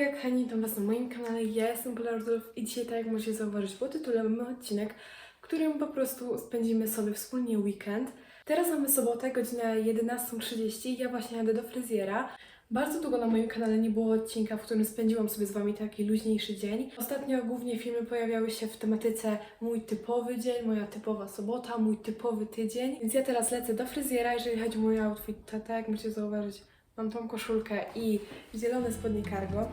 jak Hani, to Was na moim kanale, ja jestem Polardów i dzisiaj, tak jak możecie zauważyć po tytule, mamy odcinek, w którym po prostu spędzimy sobie wspólnie weekend. Teraz mamy sobotę, godzina 11.30, ja właśnie jadę do fryzjera. Bardzo długo na moim kanale nie było odcinka, w którym spędziłam sobie z Wami taki luźniejszy dzień. Ostatnio głównie filmy pojawiały się w tematyce mój typowy dzień, moja typowa sobota, mój typowy tydzień. Więc ja teraz lecę do fryzjera, jeżeli chodzi o mój outfit, to tak jak możecie zauważyć, mam tą koszulkę i zielone spodnie cargo.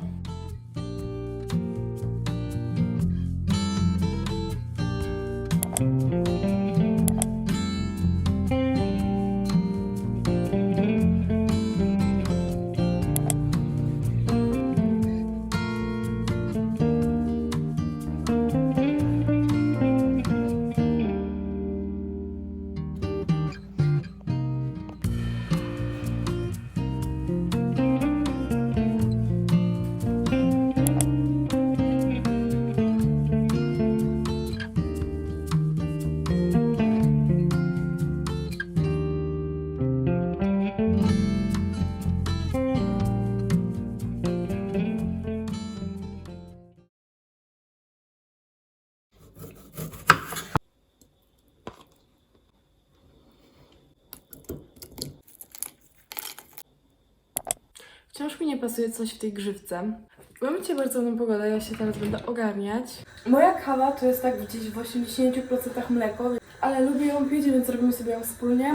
Wciąż mi nie pasuje coś w tej grzywce. Mamy dzisiaj bardzo ładną pogodę, ja się teraz będę ogarniać. Moja kawa to jest tak gdzieś w 80% mleko, ale lubię ją pić, więc robimy sobie ją wspólnie.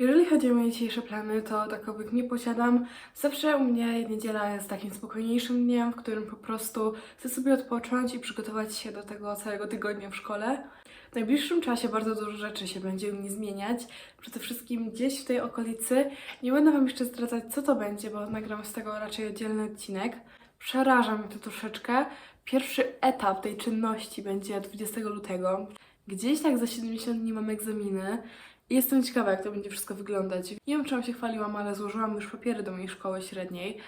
Jeżeli chodzi o moje dzisiejsze plany, to takowych nie posiadam. Zawsze u mnie niedziela jest takim spokojniejszym dniem, w którym po prostu chcę sobie odpocząć i przygotować się do tego całego tygodnia w szkole. W najbliższym czasie bardzo dużo rzeczy się będzie u mnie zmieniać. Przede wszystkim gdzieś w tej okolicy. Nie będę Wam jeszcze zdradzać, co to będzie, bo nagram z tego raczej oddzielny odcinek. Przeraża mnie to troszeczkę. Pierwszy etap tej czynności będzie 20 lutego. Gdzieś tak za 70 dni mam egzaminy. Jestem ciekawa, jak to będzie wszystko wyglądać. Nie wiem, czym się chwaliłam, ale złożyłam już papiery do mojej szkoły średniej.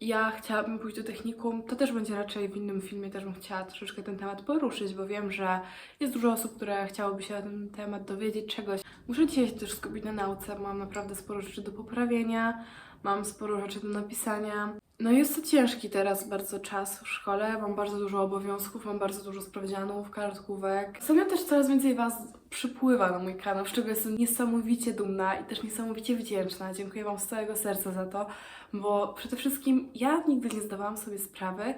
Ja chciałabym pójść do technikum. To też będzie raczej w innym filmie, też bym chciała troszeczkę ten temat poruszyć, bo wiem, że jest dużo osób, które chciałoby się na ten temat dowiedzieć czegoś. Muszę dzisiaj się też skupić na nauce, mam naprawdę sporo rzeczy do poprawienia, mam sporo rzeczy do napisania. No jest to ciężki teraz bardzo czas w szkole, mam bardzo dużo obowiązków, mam bardzo dużo sprawdzianów, kartkówek. Ostatnio też coraz więcej Was przypływa na mój kanał, z czego jestem niesamowicie dumna i też niesamowicie wdzięczna. Dziękuję Wam z całego serca za to, bo przede wszystkim ja nigdy nie zdawałam sobie sprawy,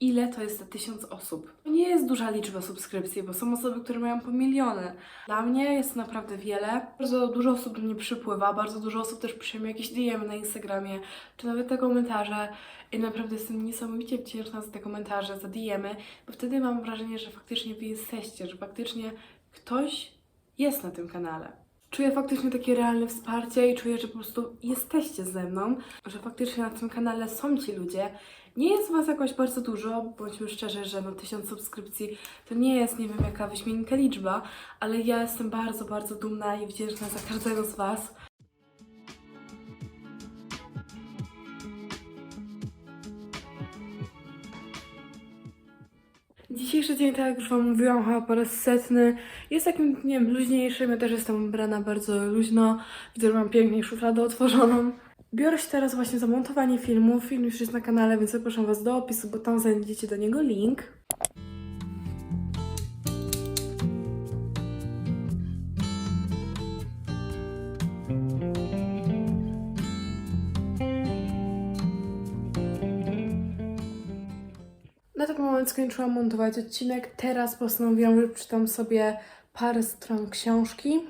ile to jest tysiąc osób. To nie jest duża liczba subskrypcji, bo są osoby, które mają po miliony. Dla mnie jest to naprawdę wiele. Bardzo dużo osób do mnie przypływa, bardzo dużo osób też pisze mi jakieś DM na Instagramie, czy nawet te komentarze. I naprawdę jestem niesamowicie wdzięczna za te komentarze, za DMy, bo wtedy mam wrażenie, że faktycznie Wy jesteście, że faktycznie ktoś jest na tym kanale. Czuję faktycznie takie realne wsparcie i czuję, że po prostu jesteście ze mną, że faktycznie na tym kanale są ci ludzie. Nie jest Was jakoś bardzo dużo, bądźmy szczerzy, że no tysiąc subskrypcji to nie jest nie wiem jaka wyśmienita liczba, ale ja jestem bardzo, bardzo dumna i wdzięczna za każdego z Was. Dzisiejszy dzień, tak jak już Wam mówiłam, chyba po raz setny, jest takim dniem luźniejszym. Ja też jestem ubrana bardzo luźno. Widzę, że mam pięknie szufladę otworzoną. Biorę się teraz właśnie za montowanie filmu. Film już jest na kanale, więc zapraszam Was do opisu, bo tam znajdziecie do niego link. Na ten moment skończyłam montować odcinek. Teraz postanowiłam, że czytam sobie parę stron książki.